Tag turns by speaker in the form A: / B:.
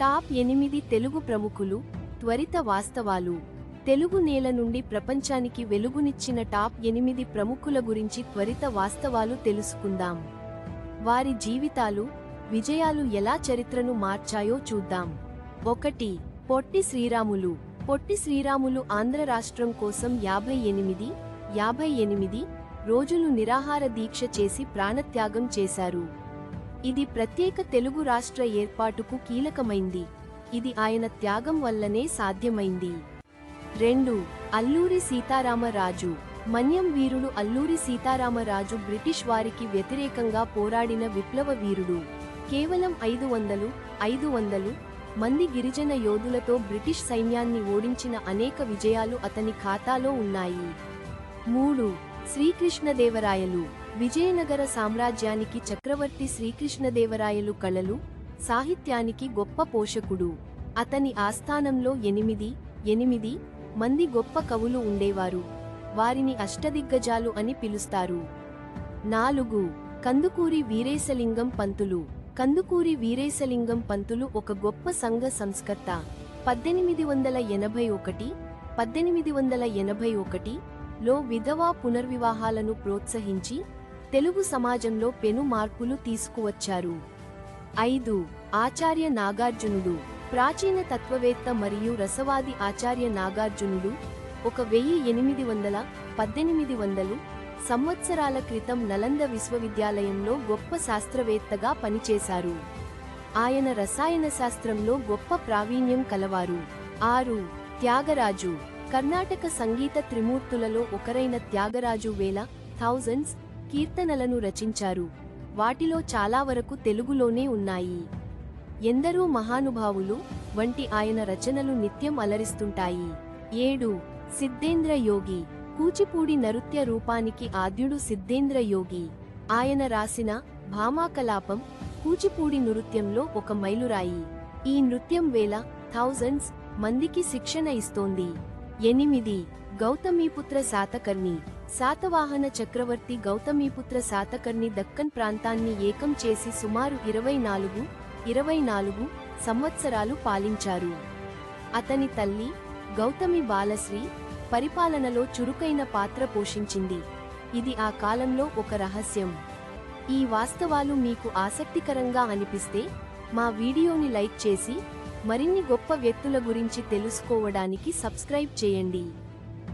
A: Top ఎనిమిది తెలుగు ప్రముఖులు త్వరిత వాస్తవాలు. తెలుగు నేల నుండి ప్రపంచానికి వెలుగునిచ్చిన టాప్ ఎనిమిది ప్రముఖుల గురించి త్వరిత వాస్తవాలు తెలుసుకుందాం. వారి జీవితాలు విజయాలు ఎలా చరిత్రను మార్చాయో చూద్దాం. ఒకటి పొట్టి శ్రీరాములు. పొట్టి శ్రీరాములు ఆంధ్ర రాష్ట్రం కోసం యాభై ఎనిమిది యాభై ఎనిమిది రోజులు నిరాహార దీక్ష చేసి ప్రాణత్యాగం చేశారు. ఇది ప్రత్యేక తెలుగు రాష్ట్ర ఏర్పాటుకు కీలకమైంది. ఇది ఆయన త్యాగం వల్లనే సాధ్యమైంది. రెండు అల్లూరి సీతారామరాజు. మన్యం వీరుడు అల్లూరి సీతారామరాజు బ్రిటిష్ వారికి వ్యతిరేకంగా పోరాడిన విప్లవ వీరుడు. కేవలం ఐదు వందలు ఐదు వందలు మంది గిరిజన యోధులతో బ్రిటిష్ సైన్యాన్ని ఓడించిన అనేక విజయాలు అతని ఖాతాలో ఉన్నాయి. మూడు శ్రీకృష్ణదేవరాయలు విజయనగర సామ్రాజ్యానికి చక్రవర్తి శ్రీకృష్ణదేవరాయలు కళలు సాహిత్యానికి గొప్ప పోషకుడు. అతని ఆస్థానంలో ఎనిమిది ఎనిమిది మంది గొప్ప కవులు ఉండేవారు. వారిని అష్టదిగ్గజాలు అని పిలుస్తారు. నాలుగు కందుకూరి వీరేశలింగం పంతులు. కందుకూరి వీరేశలింగం పంతులు ఒక గొప్ప సంఘ సంస్కర్త. పద్దెనిమిది వందల ఎనభై ఒకటి పద్దెనిమిది వందల ఎనభై ఒకటి లో విధవా పునర్వివాహాలను ప్రోత్సహించి తెలుగు సమాజంలో పెను మార్పులు తీసుకువచ్చారు. ఐదు. ఆచార్య నాగార్జునుడు. ప్రాచీన తత్వవేత్త మరియు రసవాది ఆచార్య నాగార్జునుడు ఒక వెయ్యి ఎనిమిది వందల పద్దెనిమిది వందలు సంవత్సరాల క్రితం నలంద విశ్వవిద్యాలయంలో గొప్ప శాస్త్రవేత్తగా పనిచేశారు. ఆయన రసాయన శాస్త్రంలో గొప్ప ప్రావీణ్యం కలవారు. ఆరు. త్యాగరాజు. కర్ణాటక సంగీత త్రిమూర్తులలో ఒకరైన త్యాగరాజు వేల థౌజండ్స్ కీర్తనలను రచించారు. వాటిలో చాలా వరకు తెలుగులోనే ఉన్నాయి. ఎందరో మహానుభావులు వంటి ఆయన రచనలు నిత్యం అలరిస్తుంటాయి. ఏడు. సిద్ధేంద్ర యోగి. కూచిపూడి నృత్య రూపానికి ఆద్యుడు సిద్ధేంద్ర యోగి. ఆయన రాసిన భామాకలాపం కూచిపూడి నృత్యంలో ఒక మైలురాయి. ఈ నృత్యం వేల థౌజండ్స్ మందికి శిక్షణ ఇస్తోంది. ఎనిమిది. గౌతమీపుత్ర శాతకర్ణి శాతవాహన చక్రవర్తి గౌతమీపుత్ర శాతకర్ణి దక్కన్ ప్రాంతాన్ని ఏకం చేసి సుమారు ఇరవై నాలుగు ఇరవై నాలుగు సంవత్సరాలు పాలించారు. అతని తల్లి గౌతమి బాలశ్రీ పరిపాలనలో చురుకైన పాత్ర పోషించింది. ఇది ఆ కాలంలో ఒక రహస్యం. ఈ వాస్తవాలు మీకు ఆసక్తికరంగా అనిపిస్తే మా వీడియోని లైక్ చేసి మరిన్ని గొప్ప వ్యక్తుల గురించి తెలుసుకోవడానికి సబ్స్క్రైబ్ చేయండి.